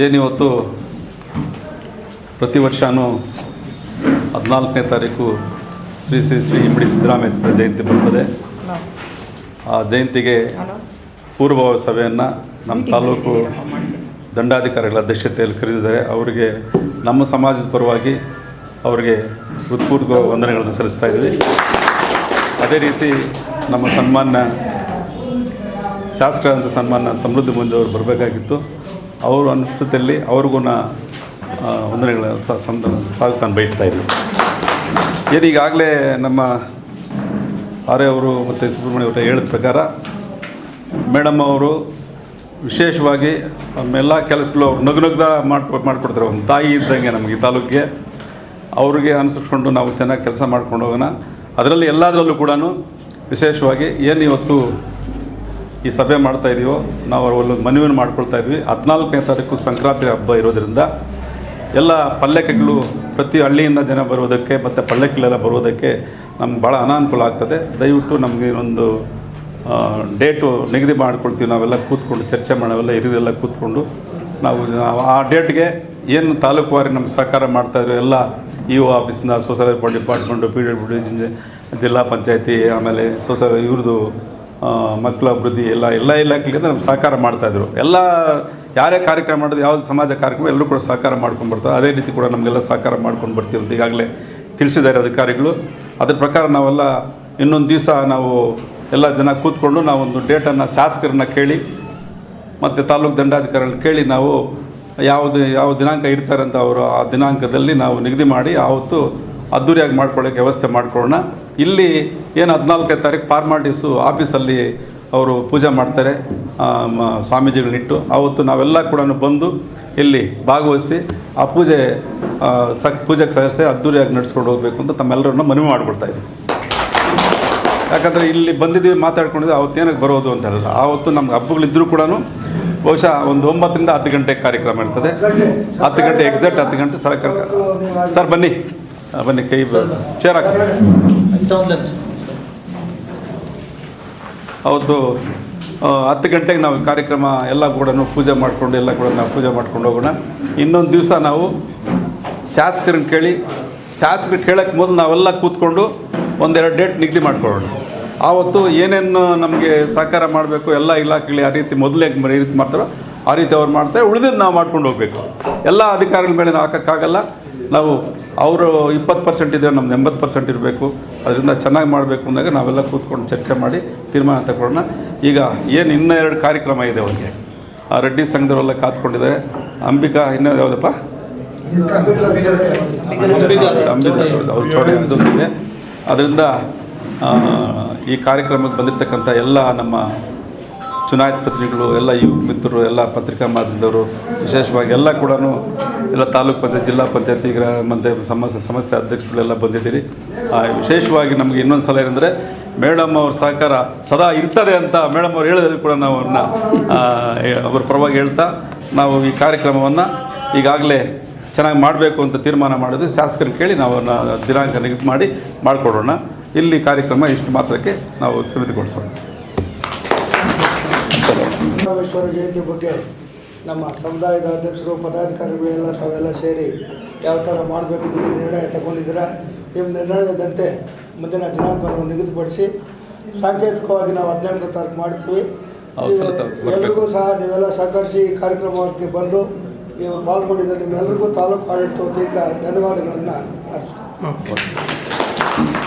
ಏನಿವತ್ತು ಪ್ರತಿ ವರ್ಷವೂ ಹದಿನಾಲ್ಕನೇ ತಾರೀಕು ಶ್ರೀ ಶ್ರೀ ಶ್ರೀ ಇಮ್ಮಡಿ ಸಿದ್ದರಾಮೇಶ್ವರ ಜಯಂತಿ ಬರ್ತದೆ. ಆ ಜಯಂತಿಗೆ ಪೂರ್ವಭಾವ ಸಭೆಯನ್ನು ನಮ್ಮ ತಾಲೂಕು ದಂಡಾಧಿಕಾರಿಗಳ ಅಧ್ಯಕ್ಷತೆಯಲ್ಲಿ ಕರೆದಿದ್ದಾರೆ. ಅವರಿಗೆ ನಮ್ಮ ಸಮಾಜದ ಪರವಾಗಿ ಅವರಿಗೆ ಹೃತ್ಪೂರ್ವ ವಂದನೆಗಳನ್ನು ಸಲ್ಲಿಸ್ತಾ ಇದ್ದೀವಿ. ಅದೇ ರೀತಿ ನಮ್ಮ ಸನ್ಮಾನ್ಯ ಶಾಸಕರಾದಂಥ ಸನ್ಮಾನ್ಯ ಸಮೃದ್ಧಿ ಮುಂದೆ ಅವರು ಬರಬೇಕಾಗಿತ್ತು. ಅವರು ಅನಿಸುತ್ತಲ್ಲಿ ಅವ್ರಿಗೂ ವಂದನೆಗಳ ಸಂದ ಬಯಸ್ತಾ ಇದ್ದೀನಿ ಏನು ಈಗಾಗಲೇ ನಮ್ಮ ಆರೆ ಅವರು ಮತ್ತು ಸುಬ್ರಹ್ಮಣ್ಯ ಅವರು ಹೇಳಿದ ಪ್ರಕಾರ ಮೇಡಮ್ ಅವರು ವಿಶೇಷವಾಗಿ ಎಲ್ಲ ಕೆಲಸಗಳು ಅವ್ರು ನಗು ನಗ್ದ ಮಾಡ್ಕೊ, ಮಾಡಿಕೊಡ್ತಾರೆ. ಒಂದು ತಾಯಿ ಇದ್ದಂಗೆ ನಮಗೆ ಈ ತಾಲೂಕಿಗೆ, ಅವ್ರಿಗೆ ಅನಿಸ್ಕೊಂಡು ನಾವು ಚೆನ್ನಾಗಿ ಕೆಲಸ ಮಾಡ್ಕೊಂಡು ಹೋಗೋಣ. ಅದರಲ್ಲಿ ಎಲ್ಲದರಲ್ಲೂ ಕೂಡ ವಿಶೇಷವಾಗಿ ಏನು ಇವತ್ತು ಈ ಸಭೆ ಮಾಡ್ತಾ ಇದೀವೋ, ನಾವು ಒಂದು ಮನವಿಯನ್ನು ಮಾಡ್ಕೊಳ್ತಾ ಇದ್ವಿ. ಹದಿನಾಲ್ಕನೇ ತಾರೀಕು ಸಂಕ್ರಾಂತಿ ಹಬ್ಬ ಇರೋದ್ರಿಂದ ಎಲ್ಲ ಪಲ್ಲಕ್ಕಿಗಳು ಪ್ರತಿ ಹಳ್ಳಿಯಿಂದ ಜನ ಬರುವುದಕ್ಕೆ ಮತ್ತು ಪಲ್ಲಕ್ಕಿಗಳೆಲ್ಲ ಬರುವುದಕ್ಕೆ ನಮ್ಗೆ ಭಾಳ ಅನಾನುಕೂಲ ಆಗ್ತದೆ. ದಯವಿಟ್ಟು ನಮಗೆ ಒಂದು ಡೇಟು ನಿಗದಿ ಮಾಡ್ಕೊಳ್ತೀವಿ. ನಾವೆಲ್ಲ ಕೂತ್ಕೊಂಡು ಚರ್ಚೆ ಮಾಡೋವೆಲ್ಲ ಹಿರಿಯರೆಲ್ಲ ಕೂತ್ಕೊಂಡು ನಾವು ಆ ಡೇಟ್ಗೆ ಏನು ತಾಲೂಕುವಾರಿ ನಮ್ಗೆ ಸಹಕಾರ ಮಾಡ್ತಾಯಿದ್ರು ಎಲ್ಲ ಇ ಒ ಆಫೀಸಿಂದ social department, P W D ಜಿಲ್ಲಾ ಪಂಚಾಯತಿ, ಆಮೇಲೆ ಸೋಸಲ್ ಇವ್ರದ್ದು ಮಕ್ಕಳ ಅಭಿವೃದ್ಧಿ ಎಲ್ಲ ಎಲ್ಲ ಇಲಾಖೆಗಳಿಂದ ನಮ್ಗೆ ಸಹಕಾರ ಮಾಡ್ತಾಯಿದ್ರು ಎಲ್ಲ ಯಾರೇ ಕಾರ್ಯಕ್ರಮ ಮಾಡೋದು ಯಾವ್ದು ಸಮಾಜ ಕಾರ್ಯಕ್ರಮ ಎಲ್ಲರೂ ಕೂಡ ಸಹಕಾರ ಮಾಡ್ಕೊಂಡು ಬರ್ತಾರೆ ಅದೇ ರೀತಿ ಕೂಡ ನಮಗೆಲ್ಲ ಸಹಕಾರ ಮಾಡ್ಕೊಂಡು ಬರ್ತೀವಿ ಅಂತ ಈಗಾಗಲೇ ತಿಳಿಸಿದ್ದಾರೆ ಅಧಿಕಾರಿಗಳು. ಅದ್ರ ಪ್ರಕಾರ ನಾವೆಲ್ಲ ಇನ್ನೊಂದು ದಿವಸ ನಾವು ಎಲ್ಲ ಜನ ಕೂತ್ಕೊಂಡು ನಾವೊಂದು ಡೇಟನ್ನು ಶಾಸಕರನ್ನ ಕೇಳಿ, ಮತ್ತು ತಾಲೂಕು ದಂಡಾಧಿಕಾರಿಗಳನ್ನ ಕೇಳಿ ನಾವು ಯಾವುದು, ಯಾವ ದಿನಾಂಕ ಇರ್ತಾರೆ ಅಂತ ಅವರು ಆ ದಿನಾಂಕದಲ್ಲಿ ನಾವು ನಿಗದಿ ಮಾಡಿ ಆವತ್ತು ಅದ್ದೂರಿಯಾಗಿ ಮಾಡ್ಕೊಳ್ಳೋಕ್ಕೆ ವ್ಯವಸ್ಥೆ ಮಾಡ್ಕೊಳ್ಳೋಣ. ಇಲ್ಲಿ ಏನು ಹದಿನಾಲ್ಕನೇ ತಾರೀಕು ಫಾರ್ಮಾಲಿಟೀಸು ಆಫೀಸಲ್ಲಿ ಅವರು ಪೂಜೆ ಮಾಡ್ತಾರೆ ಸ್ವಾಮೀಜಿಗಳನ್ನಿಟ್ಟು. ಆವತ್ತು ನಾವೆಲ್ಲ ಕೂಡ ಬಂದು ಇಲ್ಲಿ ಭಾಗವಹಿಸಿ ಆ ಪೂಜೆ ಸಕ್ ಪೂಜೆಗೆ ಸಹಸೆ ಅದ್ದೂರಿಯಾಗಿ ನಡೆಸ್ಕೊಂಡು ಹೋಗಬೇಕು ಅಂತ ತಮ್ಮೆಲ್ಲರನ್ನ ಮನವಿ ಮಾಡಿಬಿಡ್ತಾ ಇದ್ದೀವಿ ಯಾಕಂದರೆ ಇಲ್ಲಿ ಬಂದಿದ್ದೀವಿ ಮಾತಾಡ್ಕೊಂಡಿದ್ದೆ ಅವತ್ತೇನಕ್ಕೆ ಬರೋದು ಅಂತ ಹೇಳಿದ್ರೆ, ಆವತ್ತು ನಮ್ಗೆ ಹಬ್ಬಗಳಿದ್ದರೂ ಕೂಡ ಬಹುಶಃ ಒಂದು ಒಂಬತ್ತರಿಂದ ಹತ್ತು ಗಂಟೆ ಕಾರ್ಯಕ್ರಮ ಇರ್ತದೆ. ಹತ್ತು ಗಂಟೆ ಎಕ್ಸಾಕ್ಟ್ ಹತ್ತು ಗಂಟೆ ಸರ್ ಸರ್, ಬನ್ನಿ. ಬನ್ನಿ ಕೈ ಚೇರ್ ಹಾಕಿ ಅವತ್ತು ಹತ್ತು ಗಂಟೆಗೆ ನಾವು ಕಾರ್ಯಕ್ರಮ ಎಲ್ಲ ಕೂಡ ಪೂಜೆ ಮಾಡಿಕೊಂಡು ಎಲ್ಲ ಕೂಡ ನಾವು ಪೂಜೆ ಮಾಡ್ಕೊಂಡು ಹೋಗೋಣ. ಇನ್ನೊಂದು ದಿವಸ ನಾವು ಶಾಸಕರನ್ನ ಕೇಳಿ ಶಾಸಕರು ಕೇಳೋಕ್ಕೆ ಮೊದಲು ನಾವೆಲ್ಲ ಕೂತ್ಕೊಂಡು ಒಂದೆರಡು ಡೇಟ್ ನಿಗದಿ ಮಾಡ್ಕೊಳ್ಳೋಣ. ಆವತ್ತು ಏನೇನು ನಮಗೆ ಸಹಕಾರ ಮಾಡಬೇಕು ಎಲ್ಲ ಇಲಾಖೆಗಳು ಆ ರೀತಿ ಮೊದಲೇ ಈ ರೀತಿ ಮಾಡ್ತಾರೋ ಆ ರೀತಿ ಅವ್ರು ಮಾಡ್ತಾರೆ. ಉಳಿದಿದ್ದು ನಾವು ಮಾಡ್ಕೊಂಡು ಹೋಗಬೇಕು. ಎಲ್ಲ ಅಧಿಕಾರಿಗಳ ಮೇಲೆ ನಾವು ಹಾಕೋಕ್ಕಾಗಲ್ಲ. ನಾವು ಅವರು ಇಪ್ಪತ್ತು ಪರ್ಸೆಂಟ್ ಇದ್ದರೆ ನಮ್ದು ಎಂಬತ್ತು ಪರ್ಸೆಂಟ್ ಇರಬೇಕು. ಅದರಿಂದ ಚೆನ್ನಾಗಿ ಮಾಡಬೇಕು ಅಂದಾಗ ನಾವೆಲ್ಲ ಕೂತ್ಕೊಂಡು ಚರ್ಚೆ ಮಾಡಿ ತೀರ್ಮಾನ ತಗೊಳ್ಳೋಣ. ಈಗ ಏನು ಇನ್ನೂ ಎರಡು ಕಾರ್ಯಕ್ರಮ ಇದೆ ಅವರಿಗೆ. ಆ ರೆಡ್ಡಿ ಸಂಘದವರೆಲ್ಲ ಕಾತ್ಕೊಂಡಿದ್ದಾರೆ ಅಂಬಿಕಾ ಇನ್ನೂ ಯಾವುದಪ್ಪ? ಅಂಬಿಕಾ ಅದರಿಂದ ಈ ಕಾರ್ಯಕ್ರಮಕ್ಕೆ ಬಂದಿರತಕ್ಕಂಥ ಎಲ್ಲ ನಮ್ಮ ಚುನಾಯಿತ ಪತ್ರಿಕೆಗಳು, ಎಲ್ಲ ಯುವ ಮಿತ್ರರು, ಎಲ್ಲ ಪತ್ರಿಕಾ ಮಾಧ್ಯಮದವರು, ವಿಶೇಷವಾಗಿ ಎಲ್ಲ ಕೂಡ ಎಲ್ಲ ತಾಲೂಕು ಪಂಚಾಯತ್, ಜಿಲ್ಲಾ ಪಂಚಾಯತಿ ಮತ್ತು ಸಮಸ್ಯೆ ಸಮಸ್ಯೆ ಅಧ್ಯಕ್ಷಗಳೆಲ್ಲ ಬಂದಿದ್ದೀರಿ. ವಿಶೇಷವಾಗಿ ನಮಗೆ ಇನ್ನೊಂದು ಸಲ ಏನಂದರೆ, ಮೇಡಮ್ ಅವ್ರ ಸಹಕಾರ ಸದಾ ಇರ್ತದೆ ಅಂತ ಮೇಡಮ್ ಅವ್ರು ಹೇಳಿದ್ರು ಕೂಡ ನಾವು ಅವ್ರನ್ನ ಅವ್ರ ಪರವಾಗಿ ಹೇಳ್ತಾ ನಾವು ಈ ಕಾರ್ಯಕ್ರಮವನ್ನು ಈಗಾಗಲೇ ಚೆನ್ನಾಗಿ ಮಾಡಬೇಕು ಅಂತ ತೀರ್ಮಾನ ಮಾಡಿದ್ವಿ ಶಾಸಕರು ಕೇಳಿ ನಾವು ದಿನಾಂಕ ನಿಗದಿ ಮಾಡಿ ಮಾಡಿಕೊಡೋಣ. ಇಲ್ಲಿ ಕಾರ್ಯಕ್ರಮ ಇಷ್ಟು ಮಾತ್ರಕ್ಕೆ ನಾವು ಸೀಮಿತಗೊಳಿಸೋಣ. ರಾಮೇಶ್ವರ ಜಯಂತಿ ಬಗ್ಗೆ ನಮ್ಮ ಸಮುದಾಯದ ಅಧ್ಯಕ್ಷರು ಪದಾಧಿಕಾರಿಗಳೆಲ್ಲ ತಾವೆಲ್ಲ ಸೇರಿ ಯಾವ ಥರ ಮಾಡಬೇಕು ನಿರ್ಣಯ ತಗೊಂಡಿದ್ದೀರಾ? ಈ ನಿರ್ಣಯದಂತೆ ಮುಂದಿನ ದಿನಾಂಕವನ್ನು ನಿಗದಿಪಡಿಸಿ ಸಾಂಕೇತಿಕವಾಗಿ ನಾವು ಹದಿನಾಲ್ಕನೇ ತಾರೀಕು ಮಾಡ್ತೀವಿ. ಎಲ್ರಿಗೂ ಸಹ ನೀವೆಲ್ಲ ಸಹಕರಿಸಿ ಈ ಕಾರ್ಯಕ್ರಮಕ್ಕೆ ಬಂದು ನೀವು ಪಾಲ್ಗೊಂಡಿದ್ದರೆ ನಿಮ್ಮೆಲ್ಲರಿಗೂ ತಾಲೂಕು ಆಡಳಿತ ವತಿಯಿಂದ ಧನ್ಯವಾದಗಳನ್ನು ಅರ್ಪಿಸ್ತೀನಿ